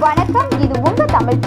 வணக்கம் இது உங்க தமிழ்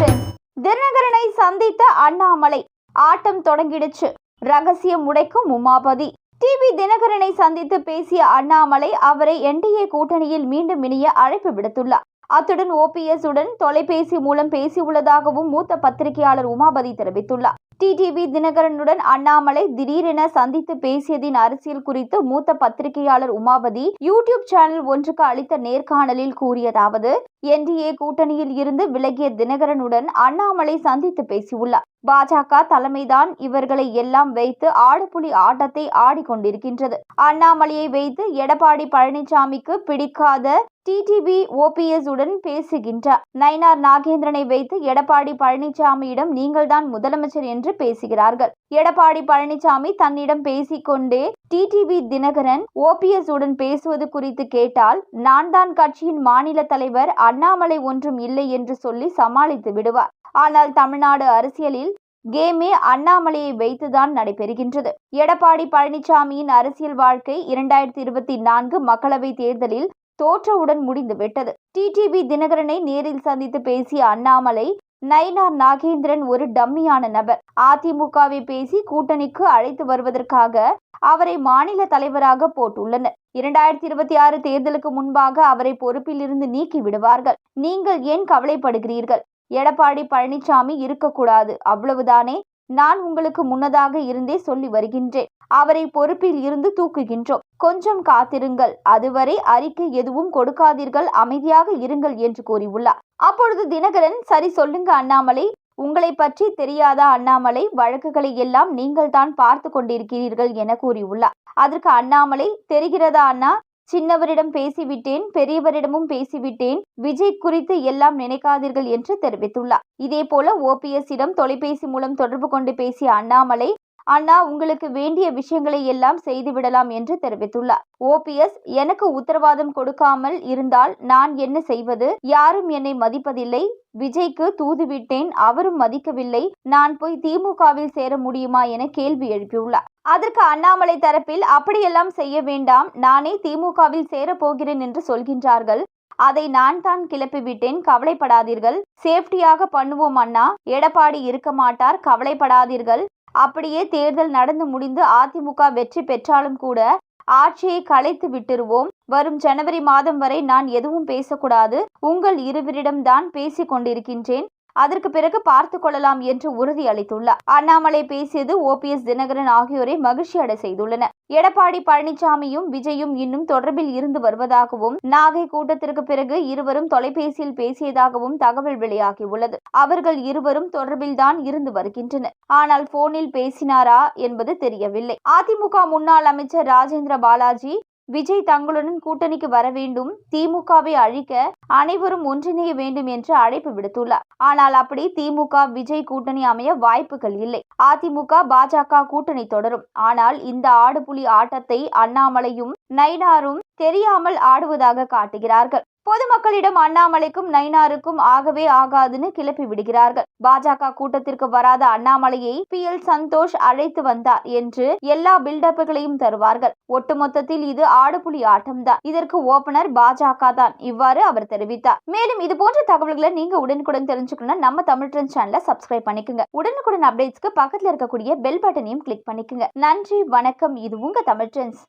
தினகரனை சந்தித்த அண்ணாமலை ஆட்டம் தொடங்கிடுச்சு. ரகசியம் உடைக்கும் உமாபதி. டிவி தினகரனை சந்தித்து பேசிய அண்ணாமலை அவரை என்டிஏ கூட்டணியில் மீண்டும் இணைய அழைப்பு விடுத்துள்ளார். அத்துடன் ஓபிஎஸ் உடன் தொலைபேசி மூலம் பேசியுள்ளதாகவும் மூத்த பத்திரிகையாளர் உமாபதி தெரிவித்துள்ளார். டிடிவி தினகரனுடன் அண்ணாமலை திடீரென சந்தித்து பேசியதின் அரசியல் குறித்து மூத்த பத்திரிகையாளர் உமாபதி யூடியூப் சேனல் ஒன்றுக்கு அளித்த நேர்காணலில் கூறியதாவது என்டிஏ கூட்டணியில் இருந்து விலகிய தினகரனுடன் அண்ணாமலை சந்தித்து பேசியுள்ளார். பாஜக தலைமைதான் இவர்களை எல்லாம் வைத்து ஆடுபுலி ஆட்டத்தை ஆடிக்கொண்டிருக்கின்றது. அண்ணாமலையை வைத்து எடப்பாடி பழனிசாமிக்கு பிடிக்காத டிடிபி ஓபிஎஸ் உடன் பேசுகின்றார். நயினார் நாகேந்திரனை வைத்து எடப்பாடி பழனிசாமியிடம் நீங்கள்தான் முதலமைச்சர் என்று பேசுகிறார்கள். எடப்பாடி பழனிசாமி தன்னிடம் பேசிக்கொண்டே டிடிவி தினகரன் ஓபிஎஸ் உடன் பேசுவது குறித்து கேட்டால் நான் தான் கட்சியின் மாநில தலைவர் அண்ணாமலை ஒன்றும் இல்லை என்று சொல்லி சமாளித்து விடுவார். ஆனால் தமிழ்நாடு அரசியலில் கேமே அண்ணாமலையை வைத்துதான் நடைபெறுகின்றது. எடப்பாடி பழனிசாமியின் அரசியல் வாழ்க்கை இரண்டாயிரத்தி இருபத்தி நான்கு மக்களவைத் தேர்தலில் தோற்றவுடன் முடிந்துவிட்டது டிடிவி தினகரனை நேரில் சந்தித்து பேசிய அண்ணாமலை நயினார் நாகேந்திரன் ஒரு டம்மியான நபர். அதிமுகவை பேசி கூட்டணிக்கு அழைத்து வருவதற்காக அவரை மாநில தலைவராக போட்டுள்ளனர். இரண்டாயிரத்தி இருபத்தி ஆறு தேர்தலுக்கு முன்பாக அவரை பொறுப்பில் இருந்து நீக்கி விடுவார்கள். நீங்கள் ஏன் கவலைப்படுகிறீர்கள்? எடப்பாடி பழனிசாமி இருக்கக்கூடாது. அவ்வளவுதானே? நான் உங்களுக்கு முன்னதாக இருந்தே சொல்லி வருகின்றேன். அவரை பொறுப்பில் இருந்து தூக்குகின்றோம். கொஞ்சம் காத்திருங்கள். அதுவரை அறிக்கை எதுவும் கொடுக்காதீர்கள். அமைதியாக இருங்கள் என்று கூறியுள்ளார். அப்பொழுது தினகரன் சரி சொல்லுங்க அண்ணாமலை. உங்களை பற்றி தெரியாதா அண்ணாமலை? வழக்குகளை எல்லாம் நீங்கள் தான் பார்த்து கொண்டிருக்கிறீர்கள் என கூறியுள்ளார். அதற்கு அண்ணாமலை தெரிகிறதா அண்ணா? சின்னவரிடம் பேசிவிட்டேன் பெரியவரிடமும் பேசிவிட்டேன். விஜய் குறித்து எல்லாம் நினைக்காதீர்கள் என்று தெரிவித்துள்ளார். இதே போல ஓபிஎஸ்ஸிடம் தொலைபேசி மூலம் தொடர்பு கொண்டு பேசிய அண்ணாமலை அண்ணா உங்களுக்கு வேண்டிய விஷயங்களை எல்லாம் செய்துவிடலாம் என்று தெரிவித்துள்ளார். ஓபிஎஸ் எனக்கு உத்தரவாதம் கொடுக்காமல் இருந்தால் நான் என்ன செய்வது? யாரும் என்னை மதிப்பதில்லை. விஜய்க்கு தூதுவிட்டேன் அவரும் மதிக்கவில்லை. நான் போய் திமுகவில் சேர முடியுமா என கேள்வி எழுப்பியுள்ளார். அதற்கு அண்ணாமலை தரப்பில் அப்படியெல்லாம் செய்ய வேண்டாம். நானே திமுகவில் சேரப்போகிறேன் என்று சொல்கின்றார்கள். அதை நான் தான் கிளப்பிவிட்டேன் கவலைப்படாதீர்கள். சேஃப்டியாக பண்ணுவோம் அண்ணா. எடப்பாடி இருக்க மாட்டார். கவலைப்படாதீர்கள். அப்படியே தேர்தல் நடந்து முடிந்து அதிமுக வெற்றி பெற்றாலும் கூட ஆட்சியை கலைத்து விட்டுருவோம். வரும் ஜனவரி மாதம் வரை நான் எதுவும் பேசக்கூடாது. உங்கள் இருவரிடம்தான் பேசிக் கொண்டிருக்கின்றேன் அதற்கு பிறகு பார்த்து கொள்ளலாம் என்று உறுதி அளித்துள்ளார். அண்ணாமலை பேசியது ஓபிஎஸ் தினகரன் ஆகியோரை மகிழ்ச்சி அடை செய்துள்ளனர் எடப்பாடி பழனிசாமியும் விஜயும் இன்னும் தொடர்பில் இருந்து வருவதாகவும் நாகை கூட்டத்திற்கு பிறகு இருவரும் தொலைபேசியில் பேசியதாகவும் தகவல் வெளியாகியுள்ளது. அவர்கள் இருவரும் தொடர்பில்தான் இருந்து வருகின்றனர். ஆனால் போனில் பேசினாரா என்பது தெரியவில்லை. அதிமுக முன்னாள் அமைச்சர் ராஜேந்திர பாலாஜி விஜய் தங்களுடன் கூட்டணிக்கு வர வேண்டும் திமுகவை அழிக்க அனைவரும் ஒன்றிணைய வேண்டும் என்று அழைப்பு விடுத்துள்ளார். ஆனால் அப்படி திமுக விஜய் கூட்டணி அமைய வாய்ப்புகள் இல்லை. அதிமுக பாஜக கூட்டணி தொடரும். ஆனால் இந்த ஆடுபுலி ஆட்டத்தை அண்ணாமலையும் நைனாரும் தெரியாமல் ஆடுவதாக காட்டுகிறார்கள். பொதுமக்களிடம் அண்ணாமலைக்கும் நைனாருக்கும் ஆகவே ஆகாதுன்னு கிளப்பி விடுகிறார்கள். பாஜக கூட்டத்திற்கு வராத அண்ணாமலையை பி. எல். சந்தோஷ் அழைத்து வந்தார் என்று எல்லா பில்டப்புகளையும் தருவார்கள். ஒட்டுமொத்தத்தில் இது ஆடுபுலி ஆட்டம்தான். இதற்கு ஓபனர் பாஜக தான். இவ்வாறு அவர் தெரிவித்தார். மேலும் இது போன்ற தகவல்களை நீங்க உடனுக்குடன் தெரிஞ்சுக்கணும்னா நம்ம தமிழ் ட்ரெண்ட் சேனலை சப்ஸ்கிரைப் பண்ணிக்கோங்க. உடனுக்குடன் அப்டேட்ஸ்க்கு பக்கத்தில் இருக்கக்கூடிய பெல் பட்டனையும் கிளிக் பண்ணிக்கோங்க. நன்றி வணக்கம். இது உங்க தமிழ் ட்ரெண்ட்ஸ்.